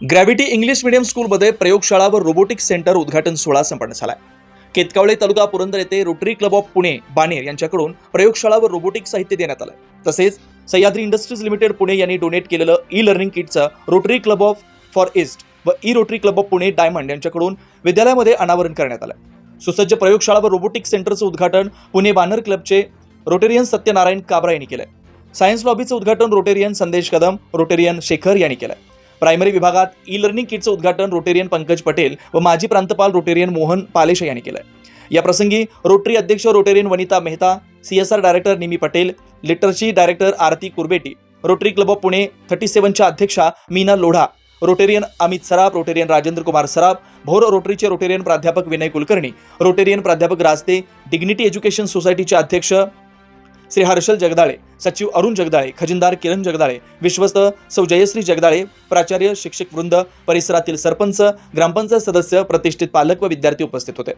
Gravity English medium स्कूलमध्ये प्रयोगशाळा व रोबोटिक्स सेंटर उद्घाटन सोहळा संपन्न झाला. केतकावळे तालुका पुरंदर येथे Rotary club of Pune Baner यांच्याकडून प्रयोगशाळा व रोबोटिक साहित्य देण्यात आलं. तसेच सह्याद्री इंडस्ट्रीज लिमिटेड पुणे यांनी डोनेट केलेलं ई लर्निंग किटचं Rotary club of far east व e Rotary club of Pune diamond यांच्याकडून विद्यालयामध्ये अनावरण करण्यात आलं. सुसज्ज प्रयोगशाळा व रोबोटिक सेंटरचं उद्घाटन पुणे बानर क्लबचे रोटेरियन सत्यनारायण काबरा यांनी केलं. सायन्स लॉबीचं उद्घाटन रोटेरियन संदेश कदम रोटेरियन शेखर यांनी केलं. प्रायमरी विभागात ई लर्निंग किटचं उद्घाटन रोटेरियन पंकज पटेल व माजी प्रांतपाल रोटेरियन मोहन पालेशा यांनी केलं या प्रसंगी रोटरी अध्यक्ष Rotarian Vanita Mehta C S R director Nimi Patel लिटरची director Aarti Kurbeti Rotary Club of Pune thirty सेव्हनच्या अध्यक्षा मीना लोढा रोटेरियन अमित सराफ रोटेरियन राजेंद्र कुमार सराफ भोर रोटरीचे रोटेरियन प्राध्यापक विनय कुलकर्णी रोटेरियन प्राध्यापक राजते डिग्निटी एज्युकेशन सोसायटीचे अध्यक्ष श्री हर्षल जगदाळे सचिव अरुण जगदाळे खजिनदार किरण जगदाळे विश्वस्त सौ जयश्री जगदाळे प्राचार्य शिक्षक वृंद परिसरातील सरपंच ग्रामपंचायत सदस्य प्रतिष्ठित पालक व विद्यार्थी उपस्थित होते.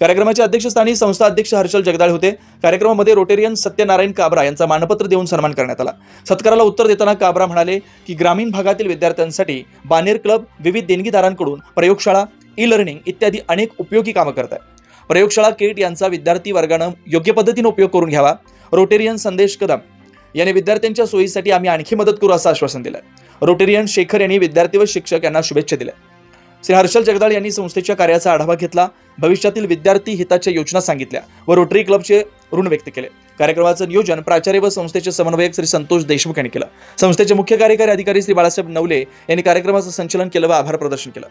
कार्यक्रमाच्या अध्यक्षस्थानी संस्था अध्यक्ष हर्षल जगदाळे होते. कार्यक्रमामध्ये रोटेरियन सत्यनारायण काबरा यांचा मानपत्र देऊन सन्मान करण्यात आला. सत्काराला उत्तर देताना काबरा म्हणाले की ग्रामीण भागातील विद्यार्थ्यांसाठी बानेर क्लब विविध देणगीदारांकडून प्रयोगशाळा ई लर्निंग इत्यादी अनेक उपयोगी कामं करत आहे प्रयोगशाळा किट यांचा विद्यार्थी वर्गानं योग्य पद्धतीने उपयोग करून घ्यावा. रोटेरियन संदेश कदम यांनी विद्यार्थ्यांच्या सोयीसाठी आम्ही आणखी मदत करू असं आश्वासन दिलं रोटेरियन शेखर यांनी विद्यार्थी व शिक्षक यांना शुभेच्छा दिल्या. श्री हर्षल जगदाळ यांनी संस्थेच्या कार्याचा आढावा घेतला भविष्यातील विद्यार्थी हिताच्या योजना सांगितल्या व रोटरी क्लबचे ऋण व्यक्त केले. कार्यक्रमाचं नियोजन प्राचार्य व संस्थेचे समन्वयक श्री संतोष देशमुख यांनी केलं. संस्थेचे मुख्य कार्यकारी अधिकारी श्री बाळासाहेब नवले यांनी कार्यक्रमाचं संचलन केलं व आभार प्रदर्शन केलं.